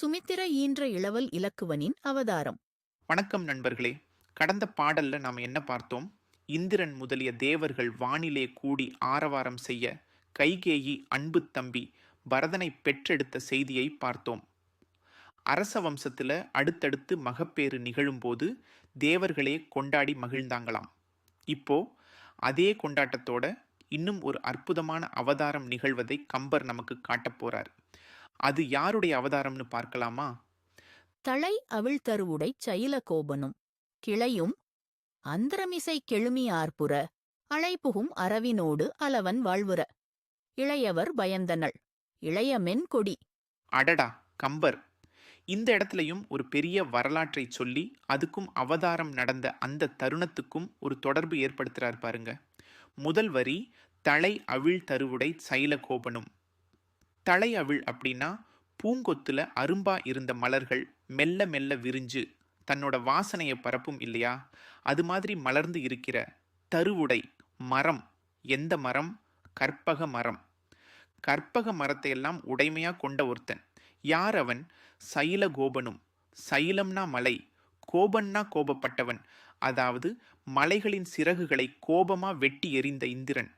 சுமித்திர ஈன்ற இளவல் இலக்குவனின் அவதாரம். வணக்கம் நண்பர்களே. கடந்த பாடல்ல நாம் என்ன பார்த்தோம்? இந்திரன் முதலிய தேவர்கள் வானிலே கூடி ஆரவாரம் செய்ய கைகேயி அன்பு தம்பி பரதனை பெற்றெடுத்த செய்தியை பார்த்தோம். அரச வம்சத்தில் அடுத்தடுத்து மகப்பேறு நிகழும்போது தேவர்களே கொண்டாடி மகிழ்ந்தாங்களாம். இப்போ அதே கொண்டாட்டத்தோட இன்னும் ஒரு அற்புதமான அவதாரம் நிகழ்வதை கம்பர் நமக்கு காட்டப் போறார். அது யாருடைய அவதாரம்னு பார்க்கலாமா? தளை அவிழ்தருவுடை சைல கோபனும் கிளையும் அந்தரமிசை கெழுமியார்புற அழைப்புகும் அரவினோடு அளவன் வாழ்வுற. இளையவர் பயந்தனள் இளைய மென்கொடி. அடடா கம்பர். இந்த இடத்துலையும் ஒரு பெரிய வரலாற்றை சொல்லி அதுக்கும் அவதாரம் நடந்த அந்த தருணத்துக்கும் ஒரு தொடர்பு ஏற்படுத்துறார் பாருங்க. முதல் வரி தலை அவிழ் தருவுடை சைல தலையவிழ் தலை அவிழ் அப்படின்னா பூங்கொத்துல அரும்பா இருந்த மலர்கள் மெல்ல மெல்ல விரிஞ்சு தன்னோட வாசனையை பரப்பும் இல்லையா? அது மாதிரி மலர்ந்து இருக்கிற தருவுடை மரம். எந்த மரம்? கற்பக மரம். கற்பக மரத்தை எல்லாம் உடைமையாக கொண்ட ஒருத்தன். யார் அவன்? சைல கோபனும் சைலம்னா மலை. கோபன்னா கோபப்பட்டவன். அதாவது மலைகளின் சிறகுகளை கோபமாக வெட்டி எறிந்த இந்திரன்.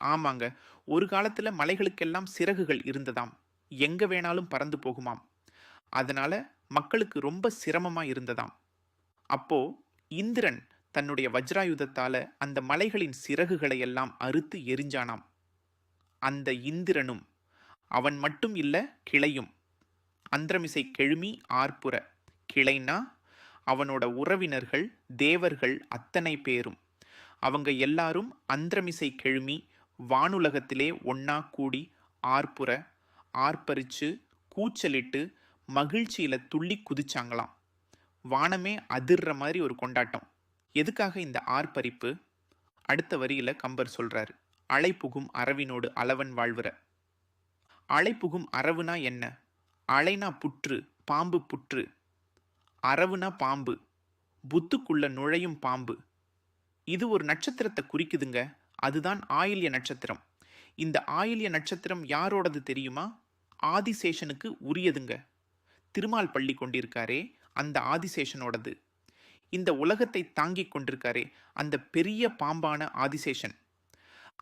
ஆமாங்க. ஒரு காலத்தில் மலைகளுக்கெல்லாம் சிறகுகள் இருந்ததாம். எங்கே வேணாலும் பறந்து போகுமாம். அதனால் மக்களுக்கு ரொம்ப சிரமமாக இருந்ததாம். அப்போ இந்திரன் தன்னுடைய வஜ்ராயுதத்தால் அந்த மலைகளின் சிறகுகளை எல்லாம் அறுத்து எரிஞ்சானாம். அந்த இந்திரனும் அவன் மட்டும் இல்லை கிளையும். அந்திரமிசை கெழுமி ஆர்ப்புற கிளைனா அவனோட உறவினர்கள் தேவர்கள் அத்தனை பேரும். அவங்க எல்லாரும் அந்திரமிசை கெழுமி வானுலகத்திலே ஒன்னா கூடி ஆர்ப்புற ஆர்ப்பரிச்சு கூச்சலிட்டு மகிழ்ச்சியில் துள்ளி குதிச்சாங்களாம். வானமே அதிர்ற மாதிரி ஒரு கொண்டாட்டம். எதுக்காக இந்த ஆர்ப்பரிப்பு? அடுத்த வரியில் கம்பர் சொல்கிறார் அலைப்புகும் அரவினோடு அளவன் வாழ்வுற. அலைப்புகும் அரவுனா என்ன? அலைனா புற்று பாம்பு புற்று. அரவுனா பாம்பு. புத்துக்குள்ள நுழையும் பாம்பு. இது ஒரு நட்சத்திரத்தை குறிக்குதுங்க. அதுதான் ஆயில்ய நட்சத்திரம். இந்த ஆயில்ய நட்சத்திரம் யாரோடது தெரியுமா? ஆதிசேஷனுக்கு உரியதுங்க. திருமால் பள்ளி கொண்டிருக்காரே அந்த ஆதிசேஷனோடது. இந்த உலகத்தை தாங்கிக் கொண்டிருக்காரே அந்த பெரிய பாம்பான ஆதிசேஷன்.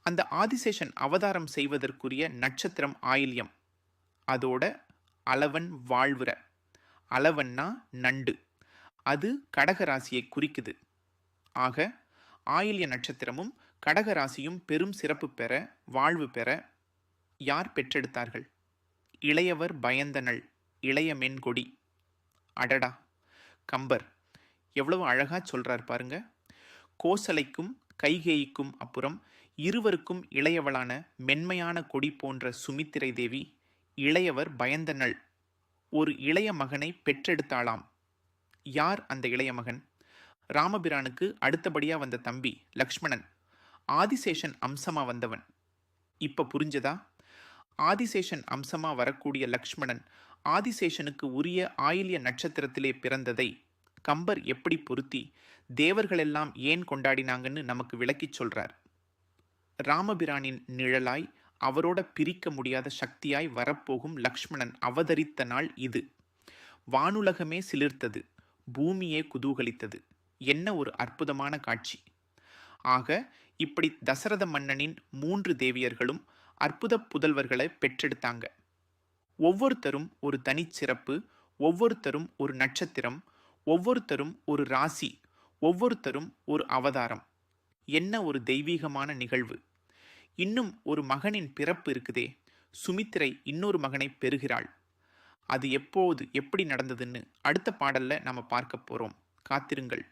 அந்த ஆதிசேஷன் அவதாரம் செய்வதற்குரிய நட்சத்திரம் ஆயில்யம். அதோட அளவன் வாழ்வுற. அளவன்னா நண்டு. அது கடகராசியை குறிக்குது. ஆக ஆயில்ய நட்சத்திரமும் கடகராசியும் பெரும் சிறப்பு பெற வாழ்வு பெற யார் பெற்றெடுத்தார்கள்? இளையவர் பயந்தனள் இளைய மென்கொடி. அடடா! கம்பர் எவ்வளவு அழகா சொல்றார் பாருங்க. கோசலைக்கும் கைகேயிக்கும் அப்புறம் இருவருக்கும் இளையவளான மென்மையான கொடி போன்ற சுமித்திரை தேவி இளையவர் பயந்தனள். ஒரு இளைய மகனை பெற்றெடுத்தாளாம். யார் அந்த இளைய மகன்? ராமபிரானுக்கு அடுத்தபடியாக வந்த தம்பி லக்ஷ்மணன். ஆதிசேஷன் அம்சமாக வந்தவன். இப்போ புரிஞ்சதா? ஆதிசேஷன் அம்சமாக வரக்கூடிய லக்ஷ்மணன் ஆதிசேஷனுக்கு உரிய ஆயில்ய நட்சத்திரத்திலே பிறந்ததை கம்பர் எப்படி பொருத்தி தேவர்களெல்லாம் ஏன் கொண்டாடினாங்கன்னு நமக்கு விளக்கிச் சொல்றார். ராமபிரானின் நிழலாய் அவரோட பிரிக்க முடியாத சக்தியாய் வரப்போகும் லக்ஷ்மணன் அவதரித்த நாள் இது. வானுலகமே சிலிர்த்தது பூமியே குதூகலித்தது. என்ன ஒரு அற்புதமான காட்சி. ஆக இப்படி தசரத மன்னனின் மூன்று தேவியர்களும் அற்புத புதல்வர்களை பெற்றெடுத்தாங்க. ஒவ்வொருத்தரும் ஒரு தனிச்சிறப்பு ஒவ்வொருத்தரும் ஒரு நட்சத்திரம் ஒவ்வொருத்தரும் ஒரு ராசி ஒவ்வொருத்தரும் ஒரு அவதாரம். என்ன ஒரு தெய்வீகமான நிகழ்வு. இன்னும் ஒரு மகனின் பிறப்பு இருக்குதே சுமித்திரை இன்னொரு மகனை பெறுகிறாள். அது எப்போது எப்படி நடந்ததுன்னு அடுத்த பாடல்ல நாம பார்க்க போறோம். காத்திருங்கள்.